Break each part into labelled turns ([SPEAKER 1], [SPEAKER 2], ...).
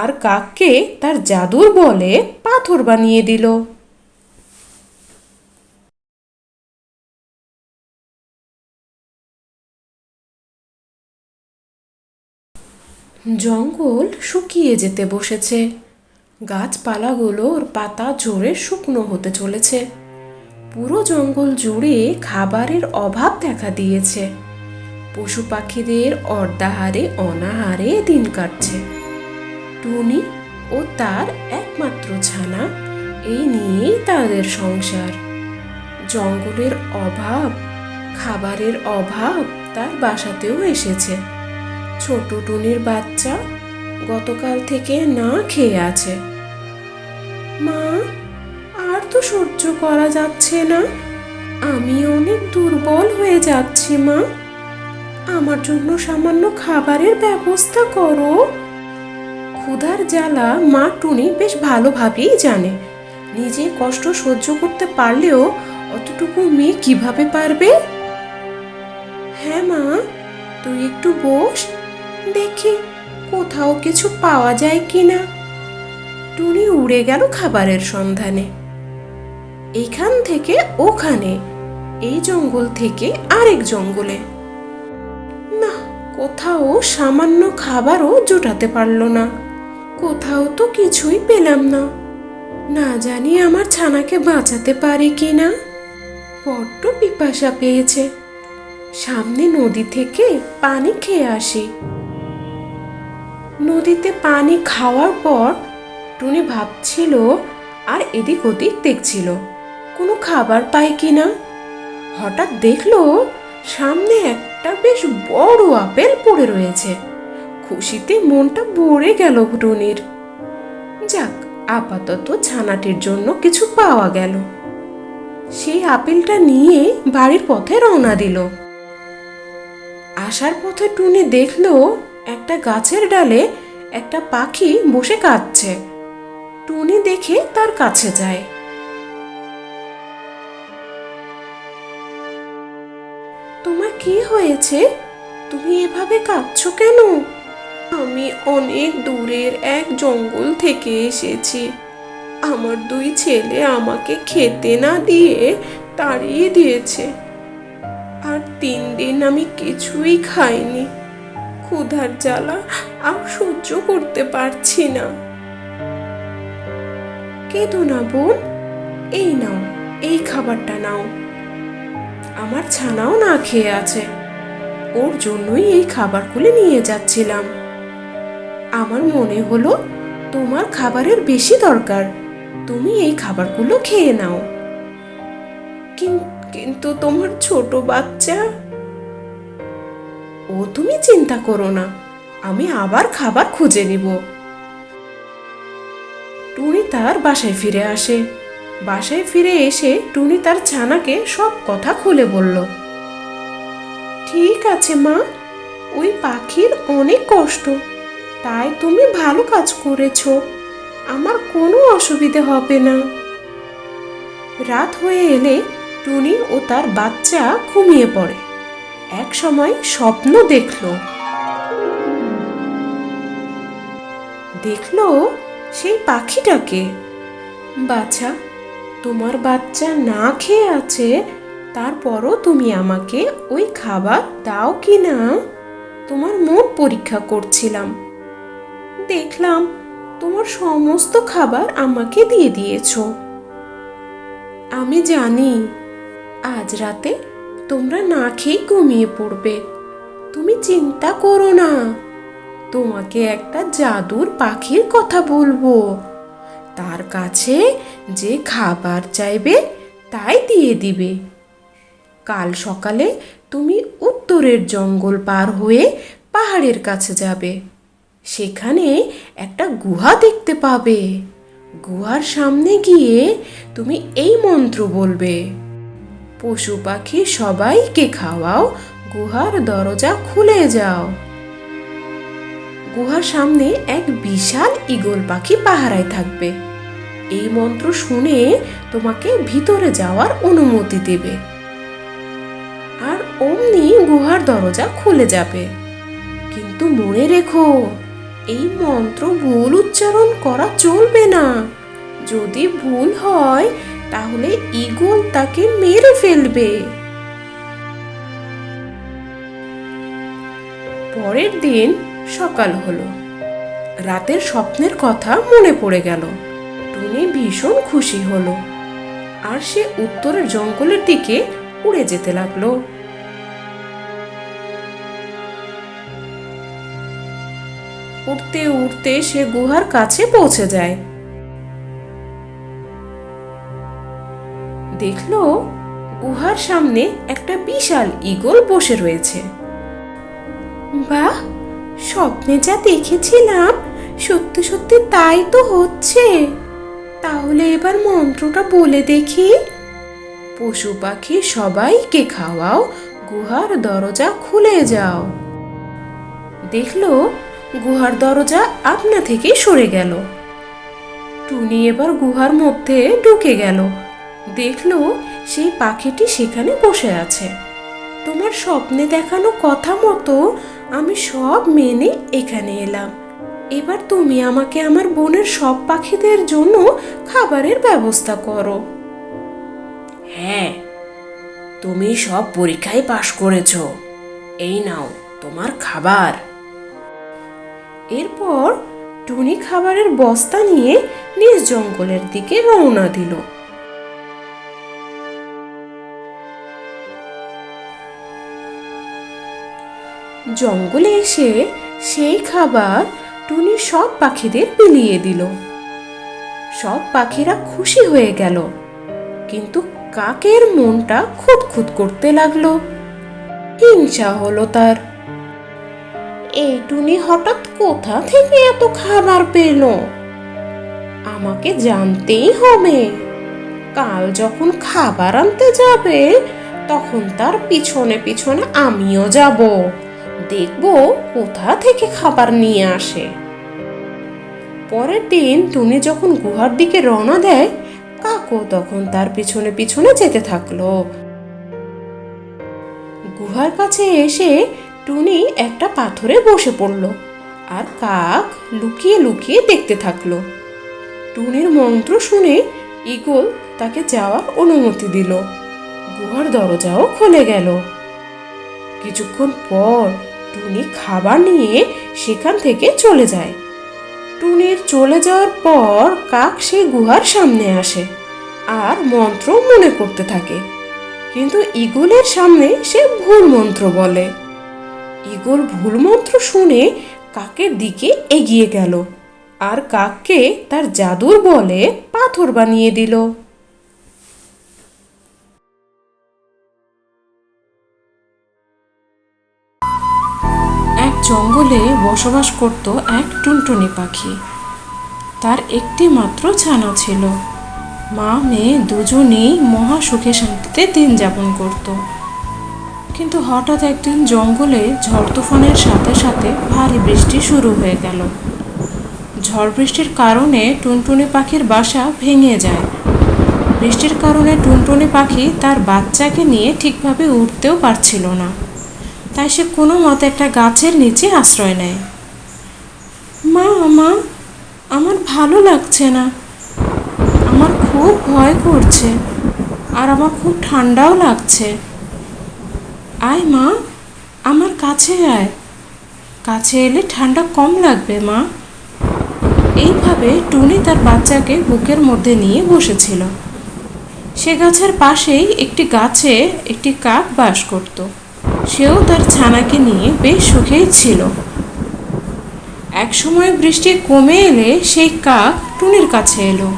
[SPEAKER 1] আর কাককে তার জাদুর বলে পাথর বানিয়ে দিল। জঙ্গল শুকিয়ে যেতে বসেছে। গাছপালাগুলোর পাতা ঝরে শুকনো হতে চলেছে। পুরো জঙ্গল জুড়ে খাবারের অভাব দেখা দিয়েছে। পশু পাখিদের অর্ধাহারে, অনাহারে দিন কাটছে। টুনি ও তার একমাত্র ছানা, এই নিয়েই তাদের সংসার। জঙ্গলের অভাব, খাবারের অভাব তার বাসাতেও এসেছে। ছোট টুনির বাচ্চা গতকাল থেকে না খেয়ে আছে। মা, আর তো সহ্য করা যাচ্ছে না। আমি অনেক দুর্বল হয়ে যাচ্ছি, মা। আমার জন্য সামান্য খাবারের ব্যবস্থা করো। ক্ষুধার জ্বালা মা টুনি বেশ ভালোভাবেই জানে। নিজে কষ্ট সহ্য করতে পারলেও অতটুকু মেয়ে কীভাবে পারবে? হ্যাঁ মা, তুই একটু বস, দেখি কোথাও কিছু পাওয়া যায় কিনা। টুনি উড়ে গেল খাবারের সন্ধানে। এইখান থেকে ওখানে, এই জঙ্গল থেকে আরেক জঙ্গলে। না, কোথাও সামান্য খাবারও জোটাতে পারল না। কোথাও তো কিছুই পেলাম না। না জানি আমার ছানাকে বাঁচাতে পারে কি না। বড্ড পিপাসা পেয়েছে। সামনে নদী থেকে পানি খেয়ে আসি। নদীতে পানি খাওয়ার পর টুনি ভাবছিল আর এদিক ওদিক দেখছিল, কোনো খাবার পায় কিনা হঠাৎ দেখল সামনে একটা বেশ বড় আপেল পড়ে রয়েছে। খুশিতে মনটা ভরে গেল টুনির। যাক, আপাতত ছানাটির জন্য কিছু পাওয়া গেল। সেই আপেলটা নিয়ে বাড়ির পথে রওনা দিল। আসার পথে টুনি দেখল একটা গাছের ডালে একটা পাখি বসে কাঁদছে। টুনি দেখে তার কাছে যায়। তোমার কি হয়েছে? তুমি এভাবে কাঁদছো কেন? আমি অনেক দূরের এক জঙ্গল থেকে এসেছি। আমার দুই ছেলে আমাকে খেতে না দিয়ে তাড়িয়ে দিয়েছে। আর তিন দিন আমি কিছুই খাইনি। ক্ষুধার জ্বালা আর সহ্য করতে পারছি না। কেঁদো না বোন, এই নাও, এই খাবারটা নাও। আমার ছানাও না খেয়ে আছে। ওর জন্যই এই খাবারগুলো নিয়ে যাচ্ছিলাম। আমার মনে হলো তোমার খাবারের বেশি দরকার। তুমি এই খাবারগুলো খেয়ে নাও। কিন- কিন্তু তোমার ছোট বাচ্চা। ও তুমি চিন্তা করো না, আমি আবার খাবার খুঁজে নিব। টুনি তার বাসায় ফিরে আসে। বাসায় ফিরে এসে টুনি তার ছানাকে সব কথা খুলে বলল, ঠিক আছে মা, ওই পাখির অনেক কষ্ট। তাই তুমি ভালো কাজ করেছ। আমার কোনো অসুবিধে হবে না। রাত হয়ে এলে টুনি ও তার বাচ্চা ঘুমিয়ে পড়ে। এক সময় স্বপ্ন দেখল। দেখল সেই পাখিটাকে। বাছা, তোমার বাচ্চা না খেয়ে আছে, তারপরও তুমি আমাকে ওই খাবার দাও কি না? তোমার মুখ পরীক্ষা করছিলাম। দেখলাম তোমার সমস্ত খাবার আমাকে দিয়ে দিয়েছ। আমি জানি আজ রাতে তোমরা না খেয়ে ঘুমিয়ে পড়বে। তুমি চিন্তা করো না। তোমাকে একটা জাদুর পাখির কথা বলব। তার কাছে যে খাবার চাইবে তাই দিয়ে দিবে। কাল সকালে তুমি উত্তরের জঙ্গল পার হয়ে পাহাড়ের কাছে যাবে। সেখানে একটা গুহা দেখতে পাবে। গুহার সামনে গিয়ে তুমি এই মন্ত্র বলবে, পশু পাখি সবাইকে খাওয়াও, গুহার দরজা খুলে যাও। গুহার সামনে এক বিশাল ঈগল পাখি পাহারায় থাকবে। এই মন্ত্র শুনে তোমাকে ভিতরে যাওয়ার অনুমতি দেবে। আর অমনি গুহার দরজা খুলে যাবে। কিন্তু মনে রেখো এই মন্ত্র ভুল উচ্চারণ করা চলবে না। যদি ভুল হয়, তাহলে ঈগল তাকে মেরে ফেলবে। পরের দিন সকাল হলো। রাতের স্বপ্নের কথা মনে পড়ে গেল। টুনি ভীষণ খুশি হলো। আর সে উত্তরের জঙ্গলের দিকে উড়ে যেতে লাগল। উঠতে উঠতে সে গুহার কাছে পৌঁছে যায়। দেখল গুহার সামনে একটা বিশাল ঈগল বসে রয়েছে। বাহ, স্বপ্নে যা দেখেছিলাম, সত্যি সত্যি তাই তো হচ্ছে। তাহলে এবার মন্ত্রটা বলে দেখি। পশু পাখি সবাইকে খাওয়াও, গুহার দরজা খুলে যাও। দেখল গুহার দরজা আপনা থেকেই সরে গেল। টুনি এবার গুহার মধ্যে ঢুকে গেল। দেখল সেই পাখিটি সেখানে বসে আছে। তোমার স্বপ্নে দেখানো কথা মতো আমি সব মেনে এখানে এলাম। এবার তুমি আমাকে আমার বোনের সব পাখিদের জন্য খাবারের ব্যবস্থা করো। হ্যাঁ তুমি সব পরীক্ষায় পাশ করেছ। এই নাও তোমার খাবার। এরপর টুনি খাবারের বস্তা নিয়ে নিজ জঙ্গলের দিকে রওনা দিল। জঙ্গলে এসে সেই খাবার টুনি সব পাখিদের বিলিয়ে দিল। সব পাখিরা খুশি হয়ে গেল, কিন্তু কাকের মনটা খুঁতখুত করতে লাগল। হিংসা হলো তার। এই টুনি হঠাৎ কোথা থেকে এত খাবার পেল? আমাকে জানতেই হবে। কাল যখন খাবার আনতে যাবে, তখন তার পিছনে পিছনে আমিও যাব। দেখব কোথা থেকে খাবার নিয়ে আসে। পরের দিন টুনি যখন গুহার দিকে রওনা দেয় কাকও তখন তার পিছনে পিছনে যেতে থাকল। গুহার কাছে এসে টুনি একটা পাথরে বসে পড়ল। আর কাক লুকিয়ে লুকিয়ে দেখতে থাকল। টুনির মন্ত্র শুনে ইগল তাকে যাওয়ার অনুমতি দিল। গুহার দরজাও খুলে গেল। কিছুক্ষণ পর টুনি খাবার নিয়ে সেখান থেকে চলে যায়। টুনির চলে যাওয়ার পর কাক সেই গুহার সামনে আসে আর মন্ত্র মনে করতে থাকে। কিন্তু ইগলের সামনে সে ভুল মন্ত্র বলে। ইগল ভুল মন্ত্র শুনে কাকের দিকে এগিয়ে গেল আর কাককে তার জাদুর বলে পাথর বানিয়ে দিল। এক জঙ্গলে বসবাস করত এক টুনটুনি পাখি। তার একটি মাত্র ছানা ছিল। মা, মেয়ে দুজনেই মহা সুখে শান্তিতে দিন যাপন করত। কিন্তু হঠাৎ একদিন জঙ্গলে ঝড় তুফানের সাথে সাথে ভারী বৃষ্টি শুরু হয়ে গেল। ঝড় বৃষ্টির কারণে টুনটুনি পাখির বাসা ভেঙে যায়। বৃষ্টির কারণে টুনটুনি পাখি তার বাচ্চাকে নিয়ে ঠিকভাবে উঠতেও পারছিল না। তাই সে কোনো মতে একটা গাছের নিচে আশ্রয় নেয়। মা মা, আমার ভালো লাগছে না। আমার খুব ভয় করছে। আর আমার খুব ঠান্ডাও লাগছে। আয় মা, আমার কাছে আয়। কাছে এলে ঠান্ডা কম লাগবে মা। এইভাবে টুনি তার বাচ্চাকে বুকের মধ্যে নিয়ে বসেছিল। সে গাছের পাশেই একটি গাছে একটি কাক বাস করত। সেও তার ছানাকে নিয়ে বেশ সুখেই ছিল। এক সময় বৃষ্টি কমে এলে সেই কাক টুনির কাছে এলো।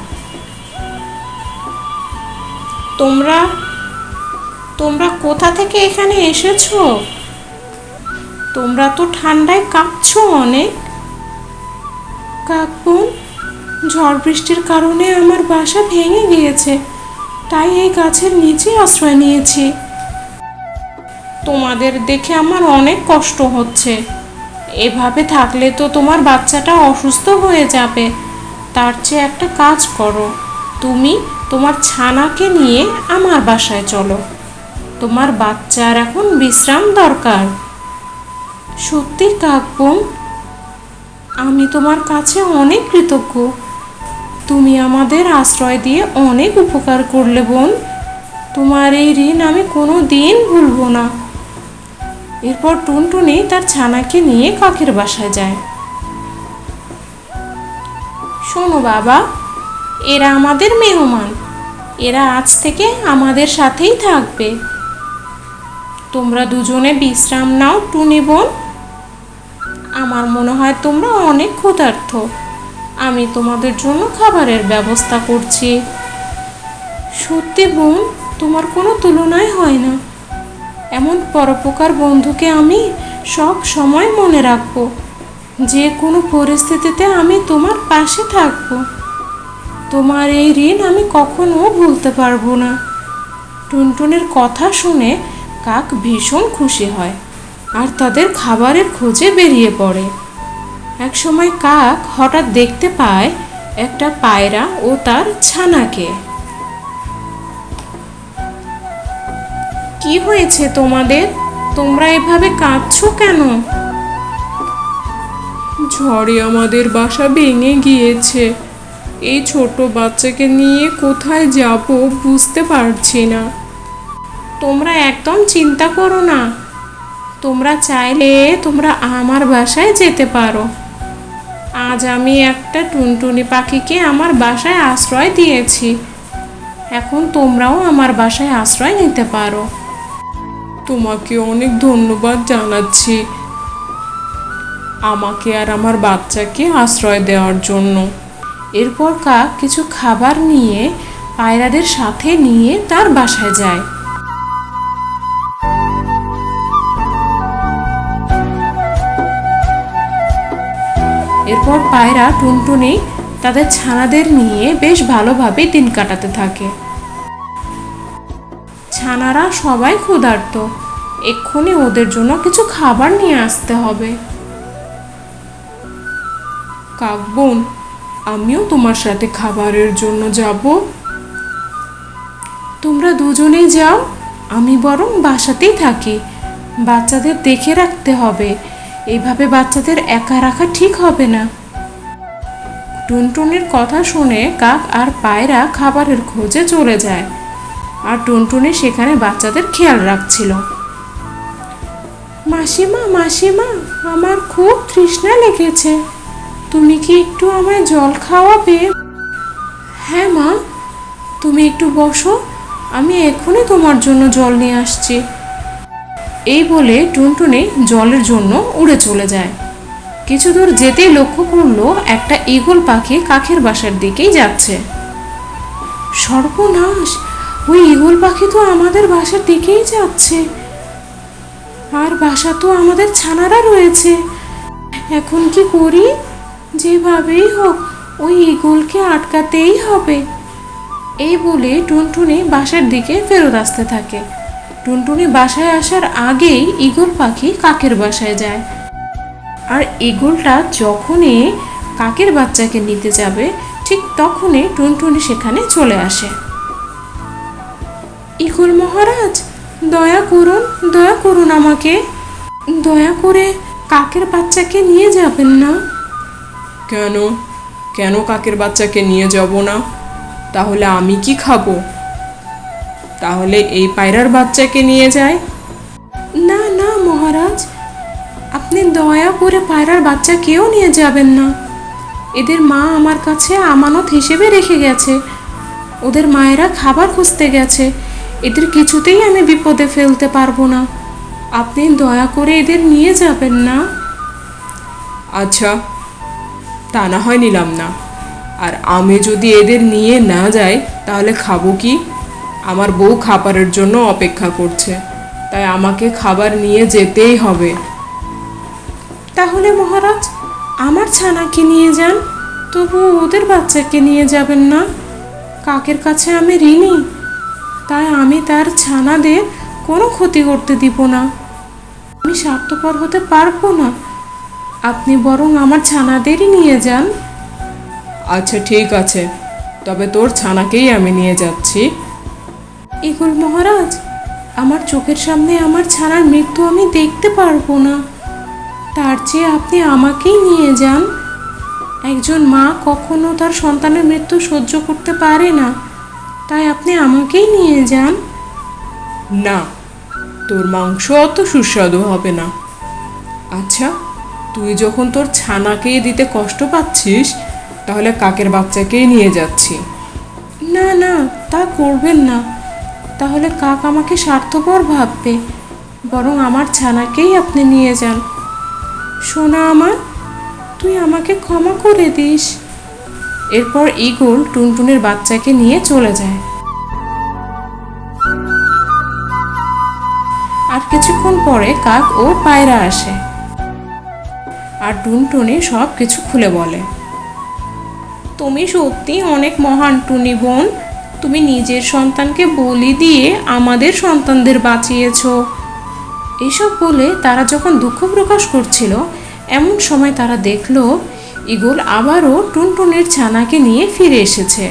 [SPEAKER 1] তোমরা তোমরা কোথা থেকে এখানে এসেছ? তোমরা তো ঠান্ডায় কাঁপছো অনেক। কাকবন ঝড় বৃষ্টির কারণে আমার বাসা ভেঙে গিয়েছে, তাই এই গাছের নিচে আশ্রয় নিয়েছি। তোমাদের দেখে আমার অনেক কষ্ট হচ্ছে। এভাবে থাকলে তো তোমার বাচ্চাটা অসুস্থ হয়ে যাবে। তার চেয়ে একটা কাজ করো। তুমি তোমার ছানাকে নিয়ে আমার বাসায় চলো। তোমার বাচ্চার এখন বিশ্রাম দরকার। সত্যি কাকবন আমি তোমার কাছে অনেক কৃতজ্ঞ। তুমি আমাদের আশ্রয় দিয়ে অনেক উপকার করলে বোন। তোমার এই ঋণ আমি কোনো দিন ভুলবো না। এরপর টুনটুনি তার ছানাকে নিয়ে কাকের বাসায় যায়। শোনো বাবা, এরা আমাদের মেহমান। এরা আজ থেকে আমাদের সাথেই থাকবে। তোমরা দুজনে বিশ্রাম নাও টুনি বোন আমার মনে হয় তোমরা অনেক ক্ষুধার্ত। আমি তোমাদের জন্য খাবারের ব্যবস্থা করছি। সত্যি বোন, তোমার কোনো তুলনাই হয় না। এমন পরোপকার বন্ধুকে আমি সব সময় মনে রাখব। যে কোনো পরিস্থিতিতে আমি তোমার পাশে থাকব। তোমার এই ঋণ আমি কখনো ভুলতে পারব না। টুনটুনের কথা শুনে কাক ভীষণ খুশি হয় আর তাদের খাবারের খোঁজে বেরিয়ে পড়ে। একসময় কাক হঠাৎ দেখতে পায় একটা পায়রা ও তার ছানাকে। কি হয়েছে তোমাদের? তোমরা এভাবে কাঁদছো কেন?
[SPEAKER 2] ঝড়ে আমাদের বাসা ভেঙে গিয়েছে। এই ছোট বাচ্চাকে নিয়ে কোথায় যাব বুঝতে পারছি না।
[SPEAKER 1] তোমরা একদম চিন্তা করো না। তোমরা চাইলে তোমরা আমার বাসায় যেতে পারো। আজ আমি একটা টুনটুনি পাখিকে আমার বাসায় আশ্রয় দিয়েছি। এখন তোমরাও আমার বাসায় আশ্রয় নিতে পারো।
[SPEAKER 2] তোমাকে অনেক ধন্যবাদ জানাচ্ছি। আমাকে আর আমার বাচ্চাকে আশ্রয় দেওয়ার জন্য।
[SPEAKER 1] এরপর কাক কিছু খাবার নিয়ে পায়রাদের সাথে নিয়ে তার বাসায় যায়। এরপর পায়রা টুনটুনি তাদের ছানাদের নিয়ে বেশ ভালোভাবে দিন কাটাতে থাকে। ছানারা সবাই ক্ষুধার্ত। এক্ষুনি ওদের জন্য কিছু খাবার নিয়ে আসতে হবে।
[SPEAKER 2] কাক বোন, আমিও তোমার সাথে খাবারের জন্য যাব।
[SPEAKER 1] তোমরা দুজনেই যাও, আমি বরং বাসাতেই থাকি। বাচ্চাদের দেখে রাখতে হবে। এইভাবে বাচ্চাদের একা রাখা ঠিক হবে না। টুনটুনির কথা শুনে কাক আর পায়রা খাবারের খোঁজে চলে যায় আর টুনটুনি সেখানে বাচ্চাদের খেয়াল রাখছিল। মাসিমা মাসিমা, আমার খুব তৃষ্ণা লেগেছে। তুমি কি একটু আমায় জল খাওয়াবে? হ্যাঁ মা, তুমি একটু বসো, আমি এক্ষুনি তোমার জন্য জল নিয়ে আসছি। এই বলে টুনটুনি জলের জন্য উড়ে চলে যায়। কিছু দূর যেতেই লক্ষ্য করল একটা ঈগল পাখি কাকের বাসার দিকেই যাচ্ছে। সর্বনাশ, ওই ঈগল পাখি তো আমাদের বাসার দিকেই যাচ্ছে। আর বাসা তো আমাদের ছানারা রয়েছে। এখন কি করি? যেভাবেই হোক, ওই ঈগলকে আটকাতেই হবে। এই বলে টুনটুনি বাসার দিকে ফেরত আসতে থাকে। টুনটুনি বাসায় আসার আগেই ঈগল পাখি কাকের বাসায় যায়। আর ঈগলটা যখনই কাকের বাচ্চাকে নিতে যাবে, ঠিক তখনই টুনটুনি সেখানে চলে আসে। ঈগল মহারাজ, দয়া করুন দয়া করুন আমাকে। দয়া করে কাকের বাচ্চাকে নিয়ে যাবেন না।
[SPEAKER 2] কেন? কেন কাকের বাচ্চাকে নিয়ে যাব না? তাহলে আমি কি খাব? তাহলে এই পায়রার বাচ্চাকে নিয়ে যায়
[SPEAKER 1] না না মহারাজ। আপনি দয়া করে পায়রার বাচ্চা কেউ নিয়ে যাবেন না। এদের মা আমার কাছে আমানত হিসেবে রেখে গেছে। ওদের মায়েরা খাবার খুঁজতে গেছে। এদের কিছুতেই আমি বিপদে ফেলতে পারব না। আপনি দয়া করে এদের নিয়ে যাবেন না।
[SPEAKER 2] আচ্ছা তা না হয় নিলাম না। আর আমি যদি এদের নিয়ে না যাই তাহলে খাব কি? আমার বউ খাবারের জন্য অপেক্ষা করছে। তাই আমাকে খাবার নিয়ে যেতেই হবে।
[SPEAKER 1] তাহলে মহারাজ আমার ছানাকে নিয়ে যান? তবু ওদের বাচ্চাকে নিয়ে যাবেন না। কাকের কাছে আমি ঋণী। তাই আমি তার ছানাদের কোনো ক্ষতি করতে দিব না। আমি স্বার্থপর হতে পারব না। আপনি বরং আমার ছানাদেরই নিয়ে যান।
[SPEAKER 2] আচ্ছা ঠিক আছে। তবে তোর ছানাকেই আমি নিয়ে যাচ্ছি।
[SPEAKER 1] ইগল মহারাজ আমার চোখের সামনে আমার ছানার মৃত্যু আমি দেখতে পারব না। তার চেয়ে আপনি আমাকেই নিয়ে যান। একজন মা কখনো তার সন্তানের মৃত্যু সহ্য করতে পারে না তাই আপনি আমাকেই নিয়ে যান।
[SPEAKER 2] না তোর মাংস অত সুস্বাদু হবে না। আচ্ছা তুই যখন তোর ছানাকেই দিতে কষ্ট পাচ্ছিস তাহলে কাকের বাচ্চাকেই নিয়ে যাচ্ছি।
[SPEAKER 1] না না তা করবেন না। তাহলে কাক আমাকে স্বার্থপর ভাববে? বরং আমার ছানাকেই আপনি নিয়ে যান। সোনা আমার, তুই আমাকে ক্ষমা করে দিস। এরপর ইগল টুনটুনের বাচ্চাকে নিয়ে চলে যায়। আর কিছুক্ষণ পরে কাক ও পায়রা আসে। আর টুনটুনি সব কিছু খুলে বলে। তুমি সত্যি অনেক মহান টুনি বোন। তুমি নিজের সন্তানকে বলি দিয়ে আমাদের সন্তানদের বাঁচিয়েছ। এসব বলে তারা যখন দুঃখ প্রকাশ করছিল, এমন সময় তারা দেখল ইগল আবারও টুনটুনির ছানাকে নিয়ে ফিরে এসেছে।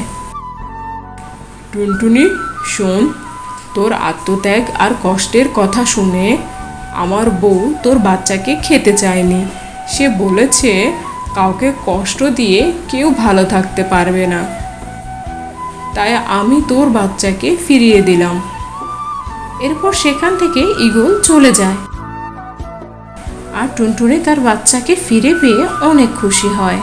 [SPEAKER 2] টুনটুনি, শোন, তোর আত্মত্যাগ আর কষ্টের কথা শুনে আমার বউ তোর বাচ্চাকে খেতে চায়নি। সে বলেছে, কাউকে কষ্ট দিয়ে কেউ ভালো থাকতে পারবে না। তাই আমি তোর বাচ্চাকে ফিরিয়ে দিলাম।
[SPEAKER 1] এরপর সেখান থেকে ইগল চলে যায়। আর টুনটুনে তার বাচ্চাকে ফিরে পেয়ে অনেক খুশি হয়।